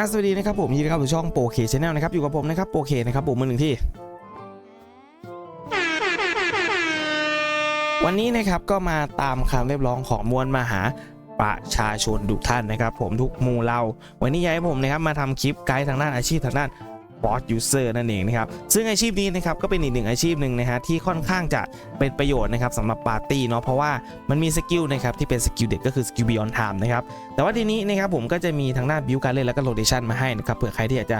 อะสวัสดีนะครับผมยินดีครับสู่ช่องโปเคชแนลนะครับอยู่กับผมนะครับโปเคนะครับผมมือหนึ่งที่ วันนี้นะครับก็มาตามคำเรียกร้องของมวลมหาประชาชนทุกท่านนะครับ ผมทุกหมู่เรา วันนี้ย้ายผมนะครับมาทำคลิปไกด์ทางด้านอาชีพทางด้าน บอสยูเซอร์นั่นเองนะครับซึ่งอาชีพนี้นะครับก็เป็นอีกหนึ่งอาชีพหนึ่งนะฮะที่ค่อนข้างจะเป็นประโยชน์นะครับสำหรับปาร์ตี้เนาะเพราะว่ามันมีสกิลนะครับที่เป็นสกิลเด็ดก็คือสกิลบิออนไทม์นะครับแต่ว่าทีนี้นะครับผมก็จะมีทางด้านบิวการเล่นแล้วก็โรเ t ชันมาให้นะครับเผื่อใครที่อยากจะ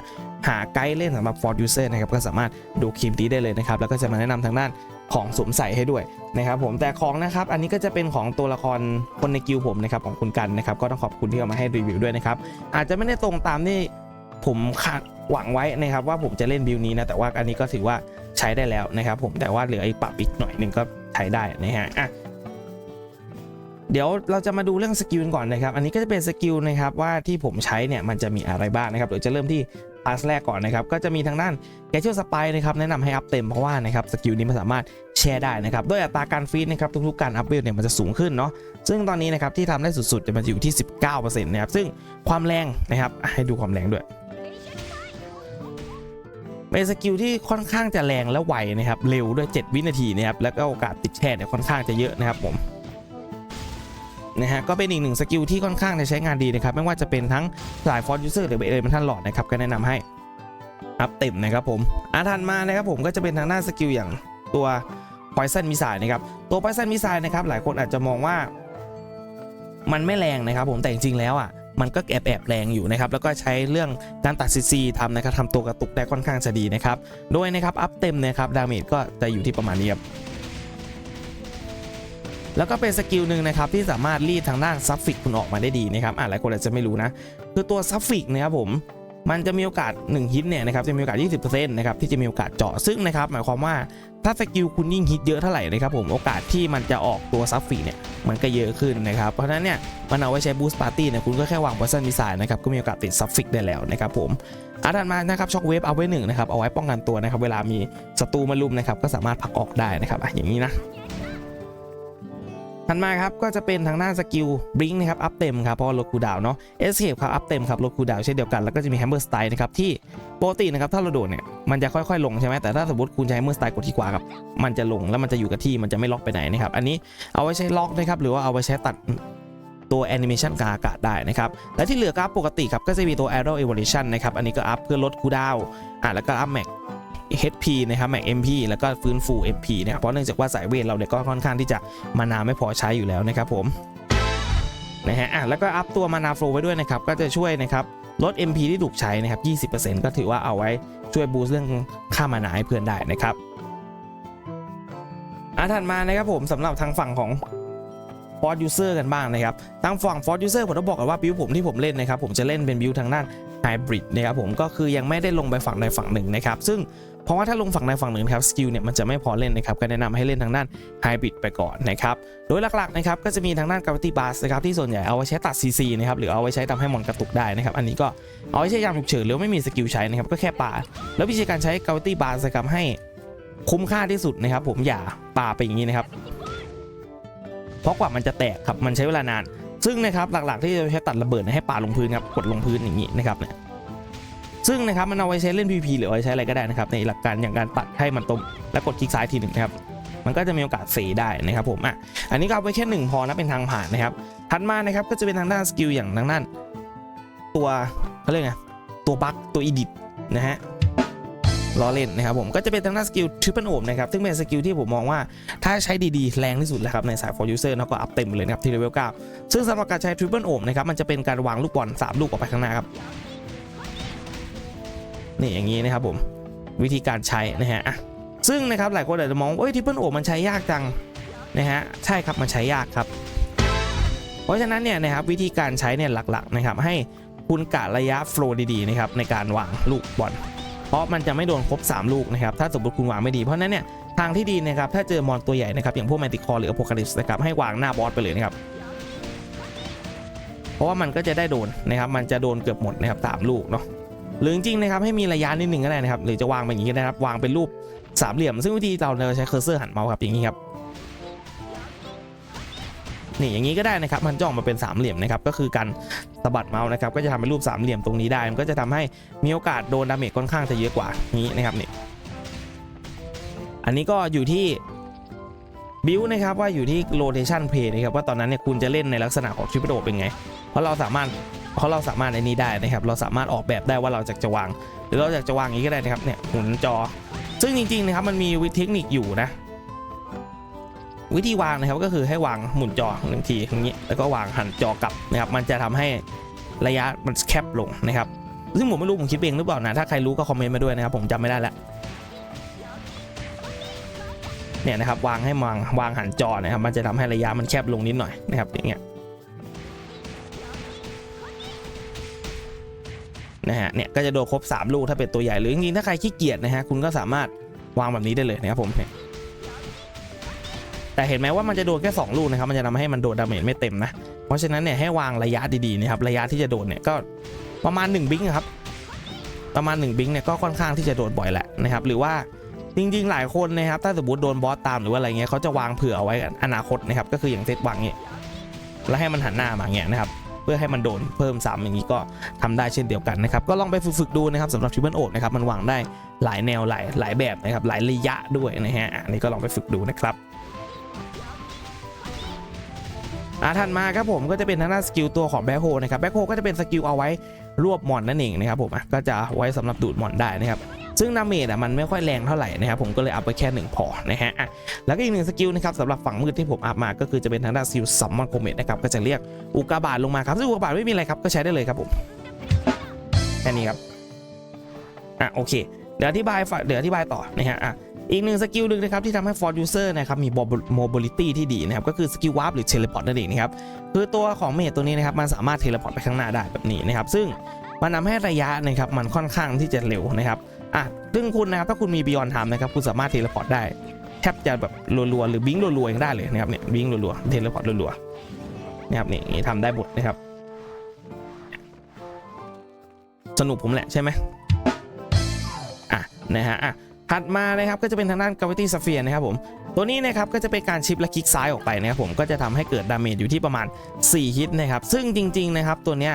หาไกด์เล่นสำหรับ Ford User นะครับก็สามารถดูคลิปนี้ได้เลยนะครับแล้วก็จะมาแนะนำทางด้านของสวมใส่ให้ด้วยนะครับผมแต่ของนะครับอันนี้ก็จะเป็นของตัวละครคนในกิลผมนะครับของคุณกันนะครับก็ต้องขอบคุณที่เอามาให้รีวิวด้วยนะครับอาจจะไม่ได้ตรงตามที่ ผมคาดหวังไว้นะครับว่าผมจะเล่นบิวนี้นะแต่ว่าอันนี้ก็ถือว่าใช้ได้แล้วนะครับ ผมแต่ว่าเหลืออีกปรับอีกหน่อยหนึ่งก็ใช้ได้นะฮะอะเดี๋ยวเราจะมาดูเรื่องสกิลก่อนนะครับ อันนี้ก็จะเป็นสกิลนะครับว่าที่ผมใช้เนี่ยมันจะมีอะไรบ้างนะครับเดี๋ยวจะเริ่มที่พาสแรกก่อนนะครับ ก็จะมีทางด้านแกช u สปายนะครับแนะนำให้อัพเต็มเพราะว่านะครับสกิลนี้มันสามารถแชร์ได้นะครับด้วยอัตราการฟีดนะครับทุกๆการอัพเวลเนี่ยมันจะสูงขึ้นเนาะซึ่งตอนนี้นะครับที่ทำได้สุดๆจะมันอยู่ที่ 19%นะครับซึ่งความแรงนะครับให้ดูความแรงด้วย เป็นสกิลที่ค่อนข้างจะแรงและไวนะครับเร็วด้วย 7 วินาทีนะครับแล้วก็โอกาสติดแช่เนี่ยค่อนข้างจะเยอะนะครับผมนะฮะก็เป็นอีกหนึ่งสกิลที่ค่อนข้างจะใช้งานดีนะครับไม่ว่าจะเป็นทั้งสายฟอร์ยูเซอร์หรือเอเลมันทันหลอดนะครับก็แนะนำให้อัพเต็มนะครับผมอาทันมานะครับผมก็จะเป็นทางด้าสกิลอย่างตัว Poison Missile นะครับตัว Poison Missile นะครับหลายคนอาจจะมองว่ามันไม่แรงนะครับผมแต่จริงๆแล้วอะ มันก็แอบแอบแรงอยู่นะครับแล้วก็ใช้เรื่องการตัดซีซีทำนะครับทำตัวกระตุกได้ค่อนข้างจะดีนะครับโดยนะครับอัพเต็มนะครับดาเมจก็จะอยู่ที่ประมาณนี้ครับแล้วก็เป็นสกิลหนึ่งนะครับที่สามารถรีดทางด้านซับฟิกคุณออกมาได้ดีนะครับอ่าหลายคนอาจจะไม่รู้นะ คือตัวซับฟิกนะครับผม มันจะมีโอกาส 1 ฮิตเนี่ยนะครับจะมีโอกาส 20%นะครับที่จะมีโอกาสเจาะซึ่งนะครับหมายความว่าถ้าสกิลคุณยิ่งฮิตเยอะเท่าไหร่นะครับผมโอกาสที่มันจะออกตัวซัฟฟิกเนี่ยมันก็เยอะขึ้นนะครับเพราะฉะนั้นเนี่ยมันเอาไว้ใช้บูสต์ปาร์ตี้เนี่ยคุณก็แค่วางบอสซันมิสไซล์นะครับก็มีโอกาสติดซัฟฟิกได้แล้วนะครับผมอาถัดมานะครับช็อคเวฟเอาไว้หนึ่งนะครับเอาไว้ป้องกันตัวนะครับเวลามีศัตรูมาลุมนะครับก็สามารถผลักออกได้นะครับอย่างนี้นะ ถัดมาครับก็จะเป็นทางด้าสกิลบลิงนะครับอัพเต็มครับเพราะลดคูดาวเนาะเอสเคปครับอัพเต็มครับลดคูดาวเช่นเดียวกันแล้วก็จะมีแฮมเมอร์สไตล์นะครับที่ปกตินะครับถ้าเราโดดเนี่ยมันจะค่อยๆลงใช่ไหมแต่ถ้าสมมติคุณใช้แฮมเมอร์สไตล์กดที่ขวาครับมันจะลงแล้วมันจะอยู่กับที่มันจะไม่ล็อกไปไหนนะครับอันนี้เอาไว้ใช้ล็อกนะครับหรือว่าเอาไว้ใช้ตัดตัวแอนิเมชันกาอากาศได้นะครับ และที่เหลือก็อัพปกติครับ ก็จะมีตัว Arrow Evolution นะครับ อันนี้ก็อัพเพื่อลดคูดาวอะแล้วก็อัพแม็ก HP นะครับ Mac MP แล้วก็ฟื้นฟู MP นะครับเพราะเนื่องจากว่าสายเวทเราเนี่ยก็ค่อนข้างที่จะมานาไม่พอใช้อยู่แล้วนะครับผมนะฮะอะแล้วก็อัพตัวมานาโฟลไว้ด้วยนะครับก็จะช่วยนะครับลด MP ที่ถูกใช้นะครับ 20%ก็ถือว่าเอาไว้ช่วยบูสต์เรื่องค่ามานาให้เพื่อนได้นะครับอะถัดมานะครับผมสำหรับทางฝั่งของฟอร์ดยูเซอร์กันบ้างนะครับ ทางฝั่งฟอร์ดยูเซอร์ผมต้องบอกกันว่าบิวผมที่ผมเล่นนะครับ ผมจะเล่นเป็นบิวทางด้านไฮบริดนะครับผมก็คือยังไม่ได้ลงไปฝั่งใดฝั่งหนึ่งนะครับ ซึ่งเพราะว่าถ้าลงฝั่งใดฝั่งหนึ่งครับสกิลเนี่ยมันจะไม่พอเล่นนะครับก็แนะนำให้เล่นทางด้านไฮบริดไปก่อนนะครับโดยหลักๆนะครับก็จะมีทางด้านกราฟิตี้บาสนะครับที่ส่วนใหญ่เอาไว้ใช้ตัด CC นะครับหรือเอาไว้ใช้ทำให้มอนกระตุกได้นะครับอันนี้ก็เอาไว้ใช้ยามฉุกเฉินหรือไม่มีสกิลใช้นะครับก็แค่ป่า แล้ววิธีการใช้กราฟิตี้บาสนะครับให้คุ้มค่าที่สุดนะครับผมอย่าป่าไปอย่างนี้นะครับเพราะกว่ามันจะแตกครับมันใช้เวลานาน ซึ่งนะครับหลักๆที่จะใช้ตัดระเบิดให้ป่าลงพื้นครับกดลงพื้นอย่างนี้นะครับเนี่ย ซึ่งนะครับมันเอาไว้ใช้เล่น PVP หรือเอาไว้ใช้อะไรก็ได้นะครับในหลักการอย่างการปัดให้มันตรงแล้วกดคลิกซ้ายทีหนึ่งนะครับมันก็จะมีโอกาสเฟดได้นะครับผมอะอันนี้ก็เอาไว้แค่หนึ่งพอนะเป็นทางผ่านนะครับถัดมานะครับก็จะเป็นทางด้านสกิลอย่างทางด้านตัวเขาเรียกไงตัวบั๊กตัวอีดิทนะฮะล้อเล่นนะครับผมก็จะเป็นทางด้านสกิลทริปเปิลโอมนะครับซึ่งเป็นสกิลที่ผมมองว่าถ้าใช้ดีๆ แรงที่สุดเลยครับในสาย for user แล้วก็อัพเต็มเลยนะครับที่เลเวล9ซึ่งสำหรับการใช้ทริปเปิลโอมนะครับมันจะเป็นการวางลูกบอล3ลูกออกไปข้างหน้าครับ นี่อย่างนี้นะครับผมวิธีการใช้นะฮะซึ่งนะครับหลายคนอาจจะมองว่าทริปเปิลโอมมันใช้ยากจังนะฮะใช่ครับมันใช้ยากครับ เพราะฉะนั้นเนี่ยนะครับวิธีการใช้เนี่ยหลักๆนะครับให้คุณกะระยะโฟล์ดีๆนะครับในการวางลูกบอลเพราะมันจะไม่โดนครบ 3 ลูกนะครับถ้าสมมติคุณวางไม่ดีเพราะนั้นเนี่ยทางที่ดีนะครับถ้าเจอมอนตัวใหญ่นะครับอย่างพวกแมนติคอหรืออโพคาลิปส์นะครับให้วางหน้าบอสไปเลยนะครับเพราะว่ามันก็จะได้โดนนะครับมันจะโดนเกือบหมดนะครับสามลูกเนาะ หรือจริงๆนะครับให้มีระยะนิดหนึ่งก็ได้นะครับหรือจะวางแบบนี้ก็ได้ครับวางเป็นรูปสามเหลี่ยม ซึ่งวิธีเราเราใช้เคอร์เซอร์หันเมาส์ครับอย่างนี้ครับนี่อย่างนี้ก็ได้นะครับมันจะออกมาเป็นสามเหลี่ยมนะครับก็คือการสะบัดเมาส์นะครับก็จะทำเป็นรูปสามเหลี่ยมตรงนี้ได้ มันก็จะทำให้มีโอกาสโดนดาเมจค่อนข้างจะเยอะกว่านี้นะครับนี่อันนี้ก็อยู่ที่บิวนะครับว่าอยู่ที่โ o เ a ชันเพย์นะครับว่าตอนนั้นเนี่ยคุณจะเล่นในลักษณะของทริปโดเป็นไง เพราะเราสามารถ เพราะเราสามารถในนี้ได้นะครับ เราสามารถออกแบบได้ว่าเราจะจะวาง หรือเราอยากจะวางอย่างนี้ก็ได้นะครับเนี่ยหมุนจอ ซึ่งจริงๆนะครับมันมีวิธีเทคนิคอยู่นะ วิธีวางนะครับก็คือให้วางหมุนจอหนึ่งทีอย่างนี้แล้วก็วางหันจอกลับนะครับ มันจะทำให้ระยะมันแคบลงนะครับซึ่งผมไม่รู้ผมคิดเองหรือเปล่านะถ้าใครรู้ก็คอมเมนต์มาด้วยนะครับผมจำไม่ได้แล้วเนี่ยนะครับวางให้วางวางหันจอนะครับมันจะทำให้ระยะมันแคบลงนิดหน่อยนะครับอย่างเงี้ย นะฮะเนี่ยก็จะโดนครบ 3 ลูกถ้าเป็นตัวใหญ่หรือจริงๆถ้าใครขี้เกียจนะฮะคุณก็สามารถวางแบบนี้ได้เลยนะครับผมเนี่ยแต่เห็นไหมว่ามันจะโดนแค่2ลูกนะครับมันจะทำให้มันโดนดาเมจไม่เต็มนะเพราะฉะนั้นเนี่ยให้วางระยะดีๆนะครับระยะที่จะโดนเนี่ยก็ประมาณ 1 บิงครับประมาณ 1 บิงเนี่ยก็ค่อนข้างที่จะโดนบ่อยแหละนะครับหรือว่าจริงๆ หลายคนนะครับถ้าสมมติโดนบอสตามหรือว่าอะไรเงี้ยเขาจะวางเผื่อเอาไว้อนาคตนะครับก็คืออย่างเซตวางเงี้ยแล้วให้มันหันหน้ามาเงี้ยนะครับ พื่อให้มันโดนเพิ่มซ้ำอย่างนี้ก็ทำได้เช่นเดียวกันนะครับก็ลองไปฝึกๆดูนะครับสำหรับทริปเปิลโอนะครับมันวางได้หลายแนวหลายหลายแบบนะครับหลายระยะด้วยนะฮะอันนี้ก็ลองไปฝึกดูนะครับอ่าถัดมาครับผมก็จะเป็นทางด้านสกิลตัวของแบ็คโฮนะครับแบ็คโฮก็จะเป็นสกิลเอาไว้รวบมอนนั่นเองนะครับผมก็จะไว้สำหรับดูดมอนได้นะครับ ซึ่งดาเมจอะมันไม่ค่อยแรงเท่าไหร่นะครับผมก็เลยอัพไปแค่หนึ่งพอนะฮะอะแล้วก็อีกหนึ่งสกิลนะครับสำหรับฝั่งมืดที่ผมอัพมาก็คือจะเป็นทางด้านสกิลซัมมอนโคเมตนะครับก็จะเรียกอุกาบาตลงมาครับซึ่งอุกาบาตไม่มีอะไรครับก็ใช้ได้เลยครับผมแค่นี้ครับอะโอเคเดี๋ยวอธิบายฝาเดี๋ยวอธิบายต่อนะฮะอะอีกหนึ่งสกิลหนึ่งนะครับที่ทำให้ Ford User นะครับมี mobility ที่ดีนะครับก็คือสกิลวาร์ปหรือ teleport นั่นเองนะครับคือตัวของเมจตัวนี้นะครับมันสามารถเทเลพอร์ตไปข้างหน้าได้แบบนี้นะครับซึ่งมันทำให้ระยะนะครับมันค่อนข้างที่จะเร็วนะครับ อะซึ่งคุณนะครับถ้าคุณมี Beyond Time นะครับคุณสามารถเทเลพอร์ตได้แทบจะแบบรัวๆหรือบิงรัวๆยังได้เลยนะครับเนี่ยบิงรัวๆเทเลพอร์ตรัวๆนะครับนี่ยทำได้หมดนะครับ สนุกผมแหละใช่ไหมอะนะฮะอะถัดมานะครับก็จะเป็นทางด้าน Gravity Sphere นะครับผมตัวนี้นะครับก็จะเป็นการชิปและคลิกซ้ายออกไปนะครับผมก็จะทำให้เกิดดาเมจอยู่ที่ประมาณ 4 ฮิตนะครับซึ่งจริงๆนะครับตัวเนี้ย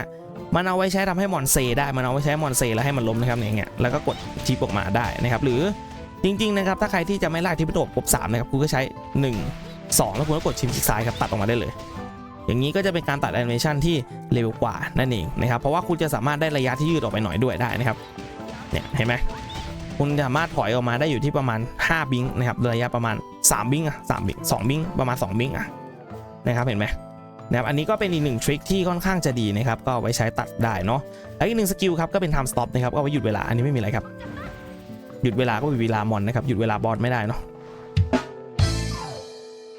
มันเอาไว้ใช้ทำให้มอนเซได้มันเอาไว้ใช้มอนเซแล้วให้มันล้มนะครับอย่างเงี้ยแล้วก็กดชิปออกมาได้นะครับหรือจริงๆนะครับถ้าใครที่จะไม่ลากที่ประตูครบ3นะครับคุณก็ใช้ 1 2 แล้วคุณก็กดชิปคลิกซ้ายครับตัดออกมาได้เลย อย่างนี้ก็จะเป็นการตัดแอนิเมชันที่เร็วกว่านั่นเองนะครับเพราะว่าคุณจะสามารถได้ระยะที่ยืดออกไปหน่อยด้วยได้นะครับเนี่ยเห็นไหมคุณสามารถถอยออกมาได้อยู่ที่ประมาณ 5 บิงนะครับระยะประมาณ 3 บิงอะ3บิง2บิงประมาณ 2 บิงอะนะครับเห็นไหม นะครับอันนี้ก็เป็นอีกหนึ่งทริคที่ค่อนข้างจะดีนะครับก็ไว้ใช้ตัดได้เนาะแล้วอีกหนึ่งสกิลครับก็เป็น time stop นะครับก็ไว้หยุดเวลาอันนี้ไม่มีอะไรครับ หยุดเวลาก็มีเวลามอนนะครับหยุดเวลาบอสไม่ได้เนาะ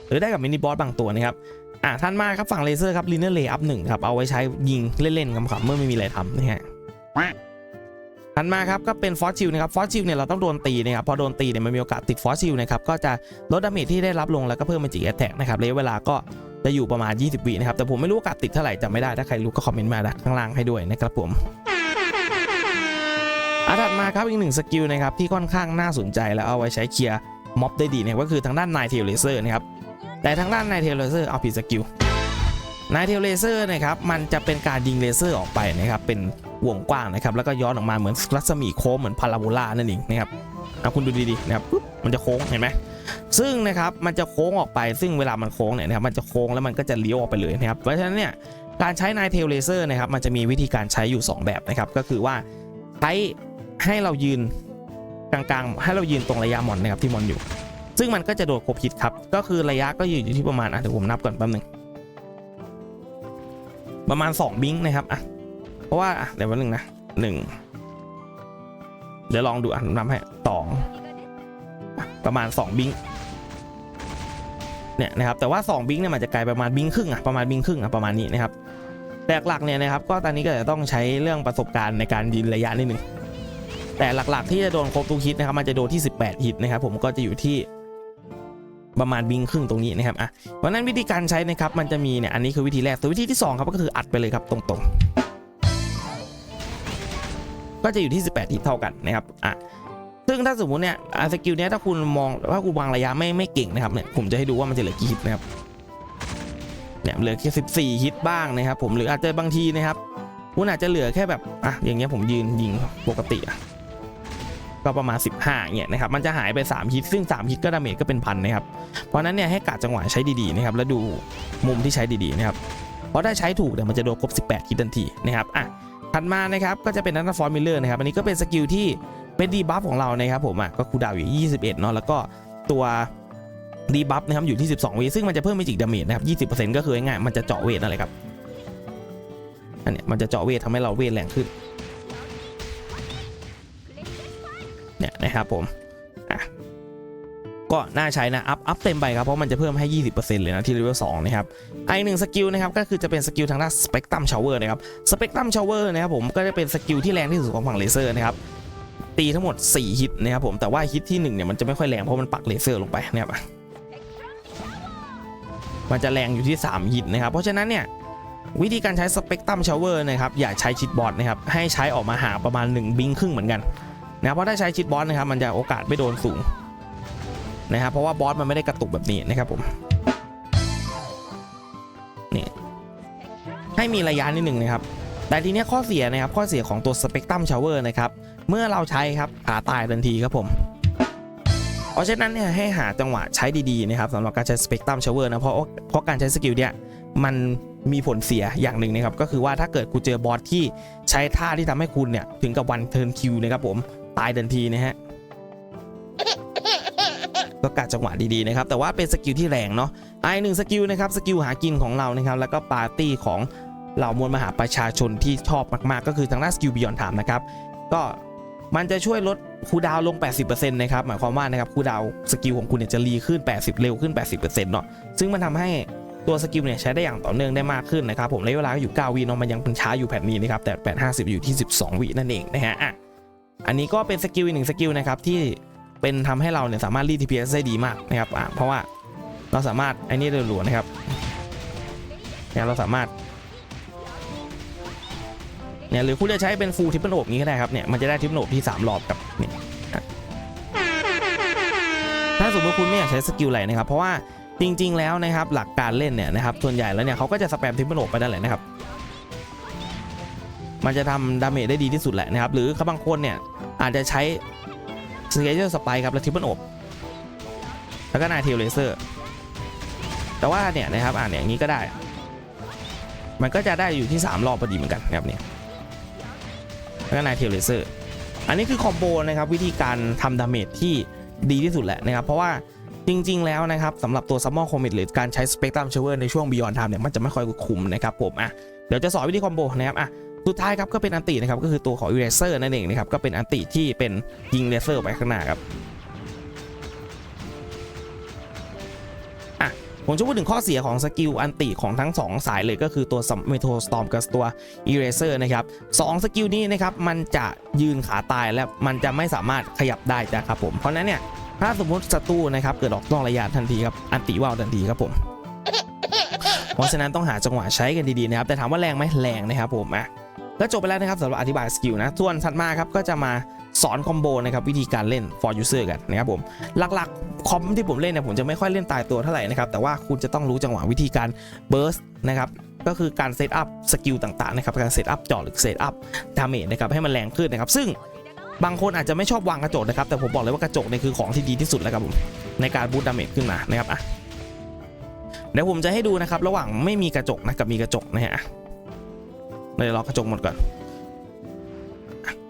หรือได้กับมินิบอสบางตัวนะครับอะท่านมาครับฝั่งเลเซอร์ครับลิเนอร์เลย์อัพหนึ่งครับเอาไว้ใช้ยิงเล่นๆขำๆเมื่อไม่มีอะไรทำนะฮะถัดมาครับก็เป็นฟอสชิลนะครับฟอสชิลเนี่ยเราต้องโดนตีนะครับพอโดนตีเนี่ยมันมีโอกาสติดฟอสชิลนะครับก็จะลดดาเมจที่ได้รับลงแล้วก็เพิ่มเป็นจิแอตแทกนะครับระยะเวลาก็ จะอยู่ประมาณ 20วินะครับ แต่ผมไม่รู้โอกาสติดเท่าไหร่จำไม่ได้ ถ้าใครรู้ก็คอมเมนต์มาข้างล่างให้ด้วยนะครับผมอาถัดมาครับอีกหนึ่งสกิลนะครับที่ค่อนข้างน่าสนใจแล้วเอาไว้ใช้เคลียร์ม็อบได้ดีเนะครับก็คือทางด้านนายเทเลเซอร์นะครับแต่ทางด้านนายเทเลเซอร์เอาผิดสกิลนายเทเลเซอร์นะครับมันจะเป็นการยิงเลเซอร์ออกไปนะครับเป็นวงกว้างนะครับแล้วก็ย้อนออกมาเหมือนรัศมีโค้งเหมือนพาราโบลานั่นเองนะครับเอาคุณดูดีๆนะครับมันจะโค้งเห็นไหม ซึ่งนะครับมันจะโค้งออกไปซึ่งเวลามันโค้งเนี่ยนะครับมันจะโค้งแล้วมันก็จะเลี้ยวออกไปเลยนะครับเพราะฉะนั้นเนี่ยการใช้นายเทลเลเซอร์นะครับมันจะมีวิธีการใช้อยู่ 2 แบบนะครับก็คือว่าใช้ให้เรายืนกลางๆ ให้เรายืนตรงระยะมอนนะครับที่มอนอยู่ ซึ่งมันก็จะโดดครบฮิตครับ ก็คือระยะก็อยู่อยู่ที่ประมาณอะเดี๋ยวผมนับก่อนแป๊บหนึงประมาณ 2 บิงนะครับอะเพราะว่าอะเดี๋ยวแป๊บหนึงนะหนึ่งเดี๋ยวลองดูอะนับให้สอง ประมาณ 2 บิงเนี่ยนะครับแต่ว่า 2 บิงเนี่ยมันจะกลายประมาณบิงครึ่งอะประมาณบิงครึ่งอะประมาณนี้นะครับแต่หลักๆเนี่ยนะครับก็ตอนนี้ก็จะต้องใช้เรื่องประสบการณ์ในการยิงระยะนิดนึงแต่หลักๆ ที่จะโดนครบทุกฮิตนะครับมันจะโดนที่ 18ฮิตนะครับผมก็จะอยู่ที่ประมาณบิงครึ่งตรงนี้นะครับอะเพราะฉะนั้นวิธีการใช้นะครับมันจะมีเนี่ยอันนี้คือวิธีแรกส่วนวิธีที่2ครับก็คืออัดไปเลยครับตรงๆ ก็จะอยู่ที่ 18ฮิตเท่ากันนะครับอะ ซึ่งถ้าสมมติเนี่ยสกิลเนี้ยถ้าคุณมองว่าคุณวางระยะไม่ไม่เก่งนะครับเนี่ยผมจะให้ดูว่ามันจะเหลือกี่ฮิตนะครับเนี่ยเหลือแค่14ฮิตบ้างนะครับผมหรืออาจจะบางทีนะครับคุณอาจจะเหลือแค่แบบอะอย่างเงี้ยผมยืนยิงปกติอะก็ประมาณ 15เนี่ยนะครับมันจะหายไป 3 ฮิต ซึ่ง 3 ฮิตก็ดาเมจก็เป็นพันนะครับ เพราะนั้นเนี่ยให้กะจังหวะใช้ดีๆนะครับแล้วดูมุมที่ใช้ดีๆนะครับเพราะถ้าใช้ถูกเนี่ยมันจะโดนครบ 18ฮิตทันทีนะครับอะถัดมานะครับก็จะเป็นนัทฟอร์มิเลอร์นะครับอันนี้ก็เป็นสกิลที่ เป็นดีบัฟของเรานะครับผมอะก็คูดาวอยู่ 21เนาะแล้วก็ตัวดีบัฟนะครับอยู่ที่ 12วิซึ่งมันจะเพิ่มเมจิกดาเมจนะครับ20%ก็คือง่ายมันจะเจาะเวทนั่นแหละครับอันเนี้ยมันจะเจาะเวททำให้เราเวทแรงขึ้นเนี่ยนะครับผมอะก็น่าใช้นะ อัพ อัพเต็มไปครับ เพราะมันจะเพิ่มให้ 20%เลยนะ ที่เลเวล2นะครับไอกหนึ่งสกิลนะครับ ก็คือจะเป็นสกิลทางด้านสเปกตรัมชาวเวอร์นะครับ สเปกตรัมชาวเวอร์นะครับผม ก็จะเป็นสกิลที่แรงที่สุดของฝั่งเลเซอร์นะครับ ตีทั้งหมด 4 ฮิตนะครับผมแต่ว่าฮิตที่1เนี่ยมันจะไม่ค่อยแรงเพราะมันปักเลเซอร์ลงไปนะครับมันจะแรงอยู่ที่ 3 ฮิตนะครับ เพราะฉะนั้นเนี่ยวิธีการใช้สเปกตรัมชาวเวอร์นะครับอย่าใช้ชิดบอสนะครับให้ใช้ออกมาห่างประมาณ 1 บิงครึ่งเหมือนกันนะเพราะถ้าใช้ชิดบอสนะครับมันจะโอกาสไม่โดนสูงนะครับเพราะว่าบอสมันไม่ได้กระตุกแบบนี้นะครับผมนี่ให้มีระยะนิดหนึ่งนะครับแต่ทีเนี้ยข้อเสียนะครับข้อเสียของตัวสเปกตรัมชาวเวอร์นะครับ เมื่อเราใช้ครับขาตายทันทีครับผมเพราะฉะนั้นเนี่ยให้หาจังหวะใช้ดีๆนะครับสำหรับการใช้สเปกตรัมชาวเวอร์นะเพราะเพราะการใช้สกิลเนี่ยมันมีผลเสียอย่างหนึ่งนะครับก็คือว่าถ้าเกิดคุณเจอบอสที่ใช้ท่าที่ทำให้คุณเนี่ยถึงกับวันเทิร์นคิวนะครับผมตายทันทีนะฮะก็กะจังหวะดีๆนะครับแต่ว่าเป็นสกิลที่แรงเนาะไอหนึ่งสกิลนะครับสกิลหากินของเรานะครับแล้วก็ปาร์ตี้ของเหล่ามวลมหาประชาชนที่ชอบมากๆ ก็คือทางด้านสกิลบิยอนไทม์นะครับก็ มันจะช่วยลดคูดาวลง 80%นะครับ หมายความว่านะครับคูดาวสกิลของคุณเนี่ยจะรีขึ้น 80 เร็วขึ้น 80%เนาะ ซึ่งมันทำให้ตัวสกิลเนี่ยใช้ได้อย่างต่อเนื่องได้มากขึ้นนะครับ ผมระยะเวลาก็อยู่ 9วิเนาะ มันยังเป็นช้าอยู่แผ่นนี้นะครับ แต่850 อยู่ที่ 12 วินั่นเองนะฮะอะอันนี้ก็เป็นสกิลอีกหนึ่งสกิลนะครับที่เป็นทำให้เราเนี่ยสามารถรีด TPS ได้ดีมากนะครับอะเพราะว่าเราสามารถไอ้นี่เร็วๆนะครับเนี่ยเราสามารถ เนี่ยหรือคุณจะใช้เป็นฟูลทิปเปิลโอบนี้ก็ได้ครับเนี่ยมันจะได้ทิปเปิลโอบที่3รอบกับนี่ถ้าสมมติคุณไม่อยากใช้สกิลอะไรนะครับเพราะว่าจริง ๆ แล้วนะครับหลักการเล่นเนี่ยนะครับส่วนใหญ่แล้วเนี่ยเขาก็จะสแปมทิปเปิลโอบไปนั่นแหละนะครับมันจะทำดาเมจได้ดีที่สุดแหละนะครับหรือเขาบางคนเนี่ยอาจจะใช้สเกจเจอร์สไปครับแล้วทิปเปิลโอบแล้วก็นาเทลเลเซอร์แต่ว่าเนี่ยนะครับอ่านอย่างนี้ก็ได้ มันก็จะได้อยู่ที่ 3 รอบพอดีเหมือนกันครับเนี่ย แล้วก็นายเทเลเซอร์อันนี้คือคอมโบนะครับวิธีการทำดาเมจที่ดีที่สุดแหละนะครับ เพราะว่าจริง ๆ แล้วนะครับสำหรับตัวซัมมอร์คอมมิตหรือการใช้สเปกตรัมเชเวอร์ในช่วงบิยอนไทม์เนี่ยมันจะไม่ค่อยคุ้มนะครับผมอะเดี๋ยวจะสอนวิธีคอมโบนะครับอะสุดท้ายครับก็เป็นอันตินะครับก็คือตัวของอีเรเซอร์นั่นเองนะครับก็เป็นอันติที่เป็นยิงเลเซอร์ไปข้างหน้าครับ ผมจะพูดถึงข้อเสียของสกิลอันติของทั้ง 2 สายเลยก็คือตัวเมโทสตอมกับตัว Eraser นะครับสองสกิลนี้นะครับมันจะยืนขาตายและมันจะไม่สามารถขยับได้จ้ะครับผมเพราะฉะนั้นเนี่ยถ้าสมมติศัตรูนะครับเกิดออกนอกระยะทันทีครับอันติว่าวทันทีครับผมเพราะฉะนั้นต้องหาจังหวะใช้กันดีๆนะครับแต่ถามว่าแรงไหมแรงนะครับผมอะก็จบไปแล้วนะครับสำหรับอธิบายสกิลนะส่วนถัดมาครับก็จะมา สอนคอมโบนะครับวิธีการเล่น for user กันนะครับผมหลักๆคอมที่ผมเล่นเนี่ยผมจะไม่ค่อยเล่นตายตัวเท่าไหร่นะครับแต่ว่าคุณจะต้องรู้จังหวะวิธีการ burst นะครับก็คือการเซตอัพสกิลต่างๆนะครับการเซตอัพจอหรือเซตอัพดาเมจนะครับให้มันแรงขึ้นนะครับซึ่งบางคนอาจจะไม่ชอบวางกระจกนะครับแต่ผมบอกเลยว่ากระจกเนี่ยคือของที่ดีที่สุดแล้วครับผมในการบูตดาเมจขึ้นมานะครับอะเดี๋ยวผมจะให้ดูนะครับระหว่างไม่มีกระจกนะกับมีกระจกนะฮะเดี๋ยวรอกระจกหมดก่อน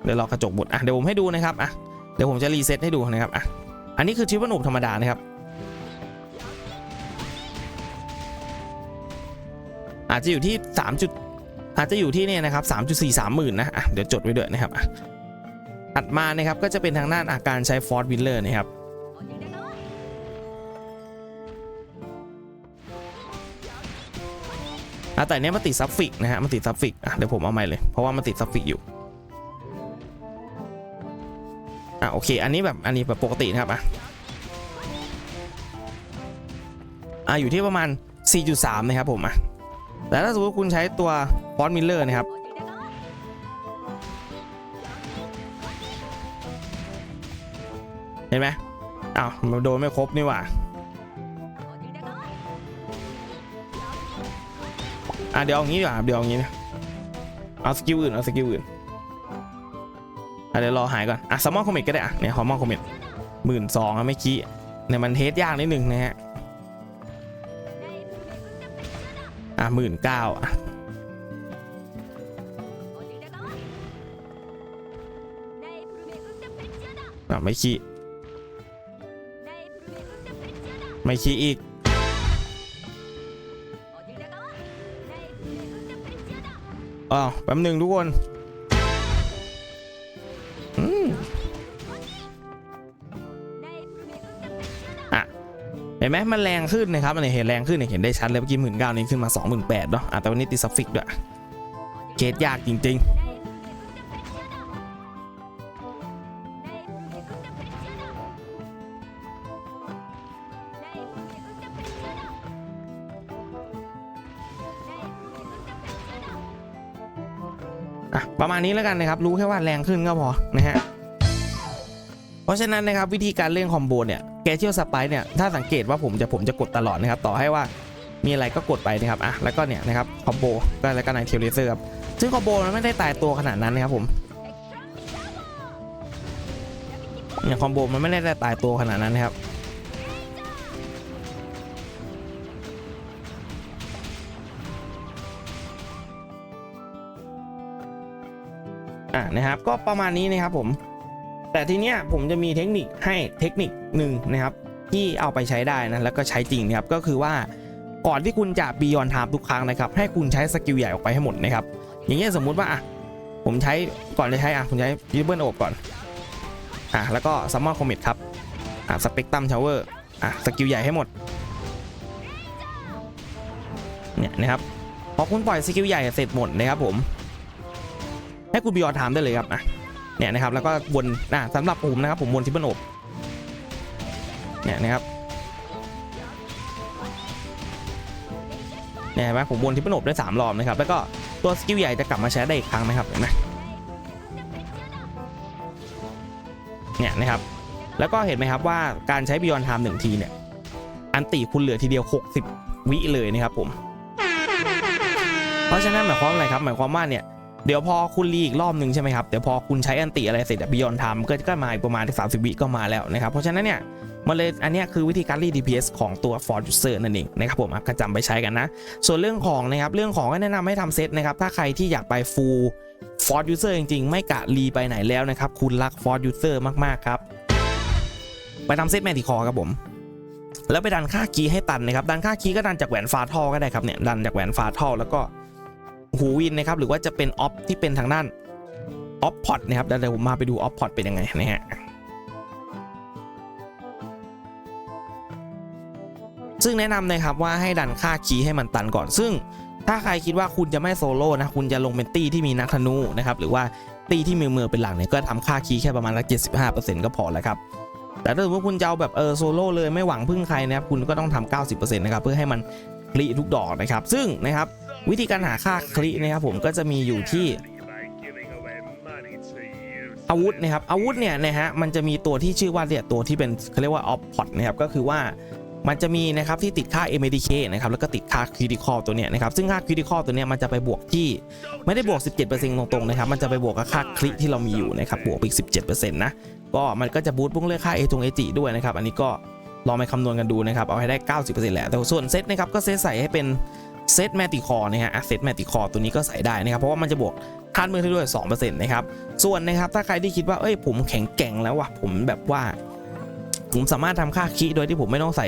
เดี๋ยวรอกระจกหมดอะเดี๋ยวผมให้ดูนะครับอะเดี๋ยวผมจะรีเซ็ตให้ดูนะครับอะอันนี้คือชิปวนุบธรรมดานะครับอาจจะอยู่ที่3จุดอาจจะอยู่ที่เนี่ยนะครับ3.4 3หมื่นนะอะเดี๋ยวจดไว้ด้วยนะครับอะถัดมานะครับก็จะเป็นทางด้านอาการใช้ฟอร์ดวิลเลอร์นะครับอะแต่เนี้ยมันติดซับฟิกนะฮะมันติดซับฟิกอะเดี๋ยวผมเอาใหม่เลยเพราะว่ามันติดซับฟิกอยู่ อะโอเค อันนี้แบบอันนี้แบบปกตินะครับอะอะอยู่ที่ประมาณ 4.3 นะครับผมอะแต่ถ้าสมมติคุณใช้ตัวฟอนต์มิลเลอร์นะครับเห็นไหมอ้าวมันโดนไม่ครบนี่หว่าอะเดี๋ยวเอางี้ดีกว่าเดี๋ยวเอางี้นะเอาสกิลอื่นเอาสกิลอื่น เดี๋ยวรอหายก่อน อะซัมมอนคอมเมตก็ได้อะเนี่ยซัมมอนคอมเมตหมื่นสองอะไม่กี้เนี่ยมันเทสยากนิดนึงนะฮะ อะหมื่นเก้าอะอะไม่ขี้ไม่ขี้อีกอ้าวแป๊บหนึ่งทุกคน ห็นไหมมันแรงขึ้นนะครับอันนี้เห็นแรงขึ้นเห็นได้ชัดเลยเมื่อกี้หมื่นเก้านี้ขึ้นมาสองหมื่นแปดเนาะแต่วันนี้ติดซัฟฟิกด้วยเกตยากจริงๆอะประมาณนี้แล้วกันนะครับ รู้แค่ว่าแรงขึ้นก็พอนะฮะ เพราะฉะนั้นนะครับวิธีการเล่นคอมโบเนี่ย แกเชียลสไปเนี่ยถ้าสังเกตว่าผมจะผมจะกดตลอดนะครับต่อให้ว่ามีอะไรก็กดไปนะครับอะแล้วก็เนี่ยนะครับคอมโบก็แล้วก็นายเทเลเซอร์ครับซึ่งคอมโบมันไม่ได้ตายตัวขนาดนั้นนะครับผมเนี่ยคอมโบมันไม่ได้ตายตัวขนาดนั้นนะครับอะนะครับก็ประมาณนี้นะครับผม แต่ทีเนี้ยผมจะมีเทคนิคให้เทคนิคหนึ่งนะครับที่เอาไปใช้ได้นะแล้วก็ใช้จริงนะครับก็คือว่าก่อนที่คุณจะบียอนไทม์ทุกครั้งนะครับให้คุณใช้สกิลใหญ่ออกไปให้หมดนะครับอย่างเงี้ยสมมุติว่าอะผมใช้ก่อนจะใช้อะผมใช้ยูเบิลโอบก่อนอะแล้วก็ซัมมอนคอมมิตครับอะสเปกตัมชาวเวอร์อะสกิลใหญ่ให้หมดเนี่ยนะครับพอคุณปล่อยสกิลใหญ่เสร็จหมดนะครับผมให้คุณบิยอนไทม์ได้เลยครับอะ เนี่ยนะครับแล้วก็วนอะสำหรับผมนะครับผมวนทิปเปิลโอบเนี่ยนะครับเนี่ยเห็นไหมผมวนทิปเปิลโอบได้สามรอบนะครับแล้วก็ตัวสกิลใหญ่จะกลับมาใช้ได้อีกครั้งนะครับเห็นไหมเนี่ยนะครับแล้วก็เห็นไหมครับว่าการใช้บิยอนไทม์หนึ่งทีเนี่ยอันติคุณเหลือทีเดียว 60 วิเลยนะครับผม เพราะฉะนั้นหมายความอะไรครับ หมายความว่าเนี่ย เดี๋ยวพอคุณรีอีกรอบหนึ่งใช่ไหมครับ เดี๋ยวพอคุณใช้อันติอะไรเสร็จบิยอนทม์ก็ก็มาอีกประมาณสามสิบวิก็มาแล้วนะครับ เพราะฉะนั้นเนี่ยมันเลยอันนี้คือวิธีการรี DPS ของตัว Ford User นั่นเองนะครับผมก็จำไปใช้กันนะ ส่วนเรื่องของนะครับเรื่องของก็แนะนำให้ทำเซตนะครับถ้าใครที่อยากไป full Ford User จริง ๆ ไม่กะรีไปไหนแล้วนะครับคุณรัก Ford User มากๆครับ ไปทำเซตแมติคอครับผมแล้วไปดันค่าคีย์ให้ตันนะครับดันค่าคีย์ก็ดันจากแหวนฟาทอก็ได้ครับเนี่ยดันจากแหวนฟาทอแล้วก็ หูวินนะครับหรือว่าจะเป็นออฟที่เป็นทางด้านออฟพอตนะครับเดี๋ยวผมมาไปดูออฟพอตเป็นยังไงนะฮะซึ่งแนะนำนะครับว่าให้ดันค่าคีย์ให้มันตันก่อน ซึ่งถ้าใครคิดว่าคุณจะไม่โซโล่นะคุณจะลงเป็นตีที่มีนักธนูนะครับหรือว่าตีที่มีมือเป็นหลักเนี่ยก็ทำค่าคีย์แค่ประมาณละ75%ก็พอแล้วครับแต่ถ้าสมมติคุณจะเอาแบบเออโซโล่เลยไม่หวังพึ่งใครนะครับคุณก็ต้องทำ90%นะครับเพื่อให้มันคลีทุกดอกนะครับซึ่งนะครับ วิธีการหาค่าคลินะครับผมก็จะมีอยู่ที่อาวุธนะครับอาวุธเนี่ยนะฮะมันจะมีตัวที่ชื่อว่าเนี่ยตัวที่เป็นเขาเรียกว่าออฟพอตนะครับก็คือว่ามันจะมีนะครับที่ติดค่า MADK นะครับแล้วก็ติดค่า Critical ตัวเนี้ยนะครับซึ่งค่า Critical ตัวเนี้ยมันจะไปบวกที่ไม่ได้บวก 17%ตรงๆนะครับมันจะไปบวกกับค่าคลิที่เรามีอยู่นะครับบวกอีก 17%นะก็มันก็จะบูตพวกเรื่องค่าเอจงเอจิด้วยนะครับอันนี้ก็ลองไปคำนวณกันดูนะครับเอาให้ได้ 90%แหละแต่ส่วนเซตนะครับก็เซตใส่ให้เป็น เซตแมติคอร์นะฮะเซตแมติคอร์ตัวนี้ก็ใส่ได้นะครับ เพราะว่ามันจะบวกธาตุมือให้ด้วย2%นะครับ ส่วนนะครับถ้าใครที่คิดว่าเอ้ยผมแข็งแกร่งแล้วว่ะผมแบบว่า ผมสามารถทำค่าคีโดยที่ผมไม่ต้องใส่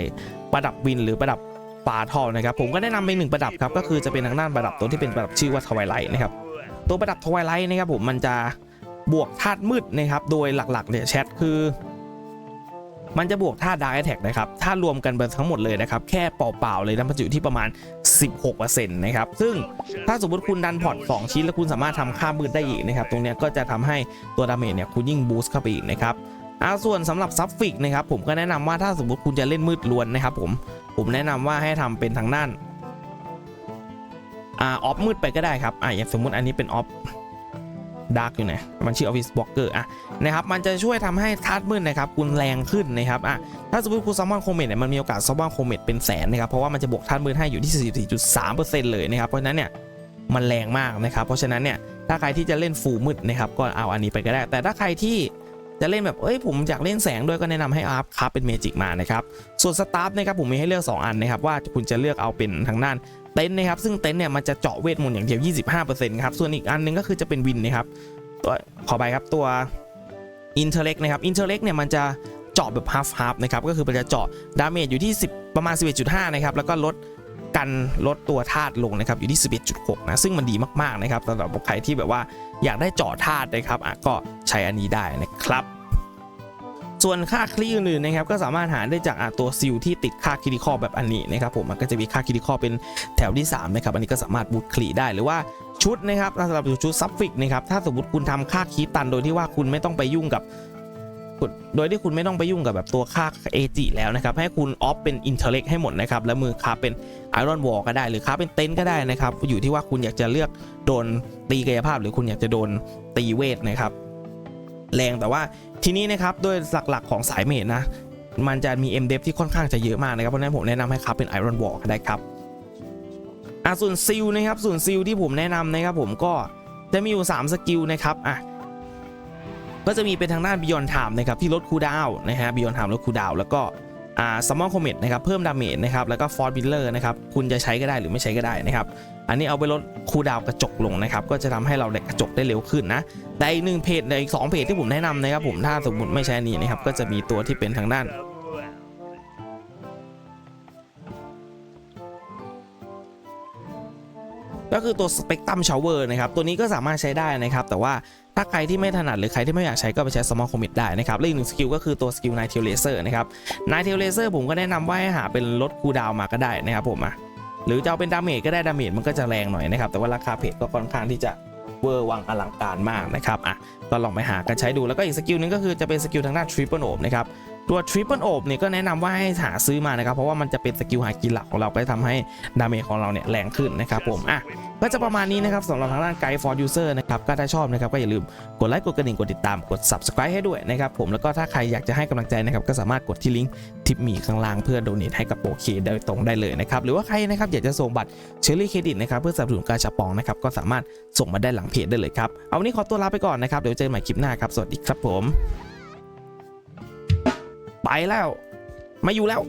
ประดับวินหรือประดับปาทอนะครับ ผมก็แนะนำไปหนึ่งประดับครับ ก็คือจะเป็นทางด้านประดับตัวที่เป็นประดับชื่อว่าทวายไลท์นะครับ ตัวประดับทวายไลท์นะครับผมมันจะบวกธาตุมืดนะครับ โดยหลักๆเนี่ยแชทคือ มันจะบวกธาตุดาร์กแท็กนะครับ ถ้ารวมกันไปทั้งหมดเลยนะครับ แค่เปล่าๆเลยนะมันจะอยู่ที่ประมาณ 16%นะครับ ซึ่งถ้าสมมติคุณดันพอร์ต2ชิ้น แล้วคุณสามารถทำค่ามืดได้อีกนะครับ ตรงนี้ก็จะทำให้ตัวดาเมจเนี่ยคุณยิ่งบูสต์เข้าไปอีกนะครับอาส่วนสำหรับซับฟิกนะครับผมก็แนะนำว่าถ้าสมมติคุณจะเล่นมืดล้วนนะครับผมผมแนะนำว่าให้ทำเป็นทางด้านอ่าออฟมืดไปก็ได้ครับอ่าอย่างสมมติอันนี้เป็นออฟ ดาร์กอยู่ไหนมันชื่อออฟฟิศบล็อกเกอร์อะนะครับมันจะช่วยทำให้ธาตุมืดนะครับคุณแรงขึ้นนะครับอะถ้าสมมติคุณซัมมอนโคเมตเนี่ยมันมีโอกาสซัมมอนโคเมตเป็นแสนนะครับเพราะว่ามันจะบวกธาตุมืดให้อยู่ที่ 44.3%เลยนะครับเพราะฉะนั้นเนี่ยมันแรงมากนะครับเพราะฉะนั้นเนี่ยถ้าใครที่จะเล่นฟูมืดนะครับก็เอาอันนี้ไปก็ได้ แต่ถ้าใครที่จะเล่นแบบ เอ้ย ผมอยากเล่นแสงด้วยก็แนะนำให้อัพครับเป็นเมจิกมานะครับ ส่วนสตาร์ฟนะครับผมมีให้เลือก 2 อันนะครับ ว่าคุณจะเลือกเอาเป็นทางด้าน เต็นท์นะครับ ซึ่งเต็นท์เนี่ยมันจะเจาะเวทมนต์อย่างเดียว 25%ครับ ส่วนอีกอันหนึงก็คือจะเป็นวินนะครับ ตัวขอไปครับตัว Intellect นะครับ Intellect เนี่ยมันจะเจาะแบบ half half นะครับ ก็คือมันจะเจาะดาเมจอยู่ที่ 10 ประมาณ 11.5 นะครับ แล้วก็ลดกันลดตัวธาตุลงนะครับอยู่ที่ 11.6 นะ ซึ่งมันดีมาก ๆ นะครับสำหรับใครที่แบบว่าอยากได้เจาะธาตุนะครับอะก็ใช้อันนี้ได้นะครับ ส่วนค่าคลีอื่นๆนะครับก็สามารถหาได้จากตัวซิลที่ติดค่าคิริคอแบบอันนี้นะครับผมมันก็จะมีค่าคิริคอเป็นแถวที่3นะครับอันนี้ก็สามารถบูทคลีได้หรือว่าชุดนะครับสำหรับชุดซับฟิกนะครับถ้าสมมติคุณทำค่าคีตันโดยที่ว่าคุณไม่ต้องไปยุ่งกับโดยที่คุณไม่ต้องไปยุ่งกับแบบตัวค่าเอจิแล้วนะครับ ให้คุณออฟเป็นอินเทอร์เล็กให้หมดนะครับ แล้วมือค้าเป็นไอรอนวอลก็ได้ หรือคาเป็นเต็นท์ก็ได้นะครับ อยู่ที่ว่าคุณอยากจะเลือกโดนตีกายภาพ หรือคุณอยากจะโดนตีเวทนะครับ แรงแต่ว่าทีนี้นะครับด้วยหลักๆของสายเมทนะมันจะมี m d e f ที่ค่อนข้างจะเยอะมากนะครับเพราะฉะนั้นผมแนะนำให้ครับเป็นไอรอนวอลก็ได้ครับอะส่วนซิลนะครับส่วนซิลที่ผมแนะนำนะครับผมก็จะมีอยู่ 3 สกิลนะครับอะก็จะมีเป็นทางด้าน Beyond Time นะครับที่ลดคูดาวนะฮะ Beyond Time ลดคูดาวแล้วก็ อ่า Summon Comet นะครับเพิ่มดาเมจนะครับแล้วก็ Force Builder นะครับคุณจะใช้ก็ได้หรือไม่ใช้ก็ได้นะครับอันนี้เอาไปลดคูดาวกระจกลงนะครับก็จะทำให้เราแหลกกระจกได้เร็วขึ้นนะแต่อีกหนึ่งเพจในอีกสองเพจที่ผมแนะนำนะครับผมถ้าสมมติไม่ใช้อันนี้นะครับก็จะมีตัวที่เป็นทางด้านก็คือตัว Spectrum Shower นะครับ ตัวนี้ก็สามารถใช้ได้นะครับ แต่ว่า ถ้าใครที่ไม่ถนัดหรือใครที่ไม่อยากใช้ก็ไปใช้ Small Commit ได้นะครับและอีกหนึ่งสกิลก็คือตัวสกิล Night Tail Laser นะครับ Night Tail Laser ผมก็แนะนำว่าให้หาเป็นลดคูดาวมาก็ได้นะครับผมอะหรือจะเอาเป็นดาเมจก็ได้ดาเมจมันก็จะแรงหน่อยนะครับแต่ว่าราคาเพจก็ค่อนข้างที่จะเวอร์วังอลังการมากนะครับอะก็ลองไปหากันใช้ดูแล้วก็อีกสกิลหนึงก็คือจะเป็นสกิลทางด้าน Triple Orb นะครับ ตัว Triple Orb เนี่ยก็แนะนำว่าให้หาซื้อมานะครับ เพราะว่ามันจะเป็นสกิลหากินหลักของเราก็จะทำให้ดาเมจของเราเนี่ยแรงขึ้นนะครับผมอะก็จะประมาณนี้นะครับสำหรับทางด้านไกด์ for user นะครับก็ถ้าชอบนะครับก็อย่าลืมกดไลค์กดกระดิ่งกดติดตามกด subscribe ให้ด้วยนะครับผมแล้วก็ถ้าใครอยากจะให้กำลังใจนะครับก็สามารถกดที่ลิงก์ทิปมีข้างล่างเพื่อโดเนทให้กับโปรเคโดยตรงได้เลยนะครับหรือว่าใครนะครับอยากจะส่งบัตรเชอรี่เครดิตนะครับเพื่อสนับสนุนการชาปองนะครับก็สามารถส่งมาได้หลังเพจได้เลยครับเอาวันนี้ขอตัวลาไปก่อนนะครับเดี๋ยวเจอกันใหม่คลิปหน้าครับสวัสดีครับผม ไปแล้ว ไม่อยู่แล้ว